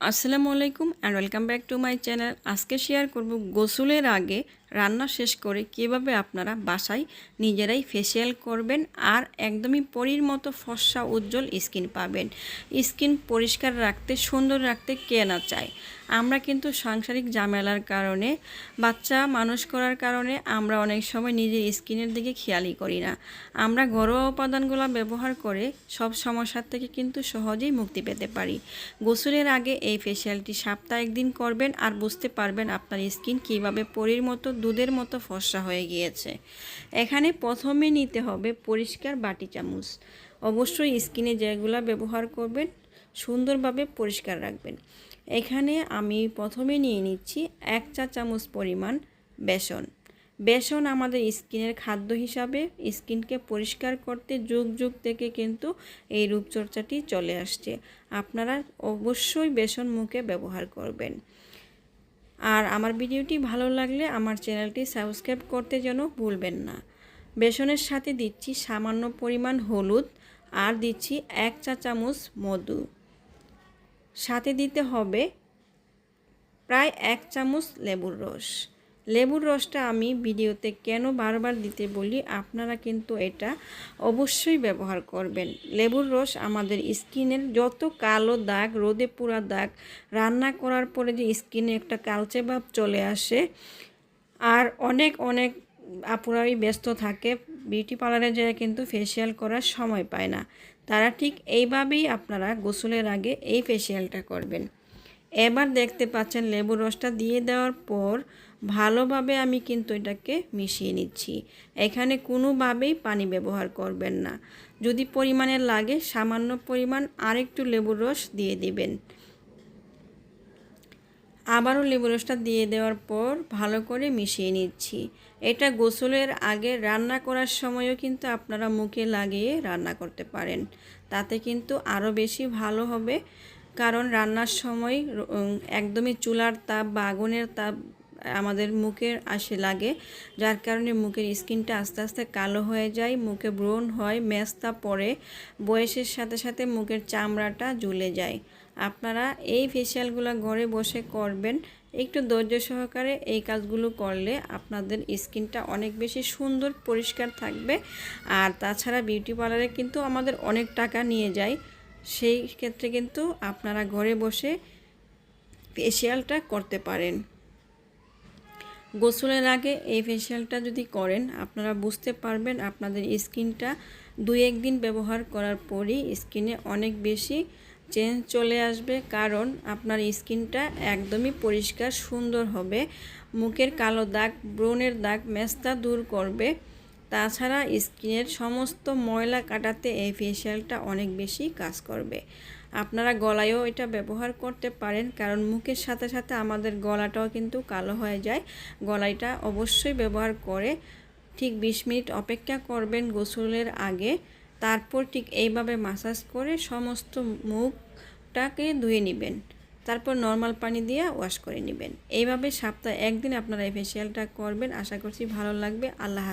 আসসালামু আলাইকুম and welcome back to my channel আজকে শেয়ার করব গোসলের আগে রান্না শেষ করে কীভাবে আপনারা বাসায় নিজেরাই ফেসিয়াল করবেন আর একদমই পরীর মতো ফর্সা উজ্জ্বল স্কিন পাবেন। স্কিন পরিষ্কার রাখতে, সুন্দর রাখতে কে না চায়? আমরা কিন্তু সাংসারিক ঝামেলার কারণে, বাচ্চা মানুষ করার কারণে আমরা অনেক সময় নিজের স্কিনের দিকে খেয়ালই করি না। আমরা ঘরোয়া উপাদানগুলো ব্যবহার করে সব সমস্যার থেকে কিন্তু সহজেই মুক্তি পেতে পারি। গোসলের আগে এই ফেসিয়ালটি সপ্তাহে একদিন করবেন আর বুঝতে পারবেন আপনার স্কিন কীভাবে পরীর মতো দুধের মতো ফর্সা হয়ে গিয়েছে। এখানে প্রথমে নিতে হবে পরিষ্কার বাটি চামচ। অবশ্যই স্কিনে যেগুলো ব্যবহার করবেন, সুন্দরভাবে পরিষ্কার রাখবেন। এখানে আমি প্রথমে নিয়ে নিচ্ছি এক চা চামচ পরিমাণ বেসন। বেসন আমাদের স্কিনের খাদ্য হিসাবে স্কিনকে পরিষ্কার করতে যুগ যুগ থেকে কিন্তু এই রূপচর্চাটি চলে আসছে। আপনারা অবশ্যই বেসন মুখে ব্যবহার করবেন। আর আমার ভিডিওটি ভালো লাগলে আমার চ্যানেলটি সাবস্ক্রাইব করতে যেন ভুলবেন না। বেসনের সাথে দিচ্ছি সামান্য পরিমাণ হলুদ আর দিচ্ছি এক চা চামচ মধু। সাথে দিতে হবে প্রায় এক চামচ লেবুর রস। লেবুর রসটা আমি ভিডিওতে কেন বারবার দিতে বলি, আপনারা কিন্তু এটা অবশ্যই ব্যবহার করবেন। লেবুর রস আমাদের স্কিনের যত কালো দাগ, রোদে পুরা দাগ, রান্না করার পরে যে স্কিনে একটা কালচে ভাব চলে আসে, আর অনেক অনেক আপুরাই ব্যস্ত থাকে, বিউটি পার্লারে যায় কিন্তু ফেসিয়াল করার সময় পায় না। তারা ঠিক এইভাবেই আপনারা গোসলের আগে এই ফেসিয়ালটা করবেন। এবার দেখতে পাচ্ছেন লেবুর রসটা দিয়ে দেওয়ার পর ভালোভাবে আমি কিন্তু এটাকে মিশিয়ে নিচ্ছি। এখানে কোনোভাবেই পানি ব্যবহার করবেন না। যদি পরিমাণে লাগে সামান্য পরিমাণ আরেকটু লেবুর রস দিয়ে দিবেন। আবারও লেবু রসটা দিয়ে দেওয়ার পর ভালো করে মিশিয়ে নিচ্ছি। এটা গোসলের আগে রান্না করার সময়ও কিন্তু আপনারা মুখে লাগিয়ে রান্না করতে পারেন। তাতে কিন্তু আরও বেশি ভালো হবে। কারণ রান্নার সময় একদমই চুলার তাপ বা আগুনের তাপ আমাদের মুখের আসে, লাগে। যার কারণে মুখের স্কিনটা আস্তে আস্তে কালো হয়ে যায়, মুখে ব্রণ হয়, মেস্তা পড়ে, বয়সের সাথে সাথে মুখের চামড়াটা ঝুলে যায়। আপনারা এই ফেসিয়ালগুলো ঘরে বসে করবেন, একটু ধৈর্য সহকারে এই কাজগুলো করলে আপনাদের স্কিনটা অনেক বেশি সুন্দর, পরিষ্কার থাকবে। আর তাছাড়া বিউটি পার্লারে কিন্তু আমাদের অনেক টাকা নিয়ে যায়। সেই ক্ষেত্রে কিন্তু আপনারা ঘরে বসে ফেসিয়ালটা করতে পারেন। গোসলের আগে এই ফেসিয়ালটা যদি করেন, আপনারা বুঝতে পারবেন আপনাদের স্কিনটা দুই একদিন ব্যবহার করার পরই স্কিনে অনেক বেশি চেঞ্জ চলে আসবে, কারণ আপনার স্কিনটা একদমই পরিষ্কার সুন্দর হবে। মুখের কালো দাগ, ব্রণের দাগ, মেস্তা দূর করবে। তাছাড়া স্কিনের সমস্ত ময়লা কাটাতে এই ফেসিয়ালটা অনেক বেশি কাজ করবে। আপনারা গলায়ও এটা ব্যবহার করতে পারেন, কারণ মুখের সাথে সাথে আমাদের গলাটাও কিন্তু কালো হয়ে যায়। গলাইটা অবশ্যই ব্যবহার করে ঠিক বিশ মিনিট অপেক্ষা করবেন গোসলের আগে, তারপর ঠিক এইভাবে মাসাজ করে সমস্ত মুখটাকে ধুয়ে নেবেন। তারপর নর্মাল পানি দিয়ে ওয়াশ করে নেবেন। এইভাবে সপ্তাহে একদিন আপনারা এই ফেসিয়ালটা করবেন। আশা করছি ভালো লাগবে। আল্লাহ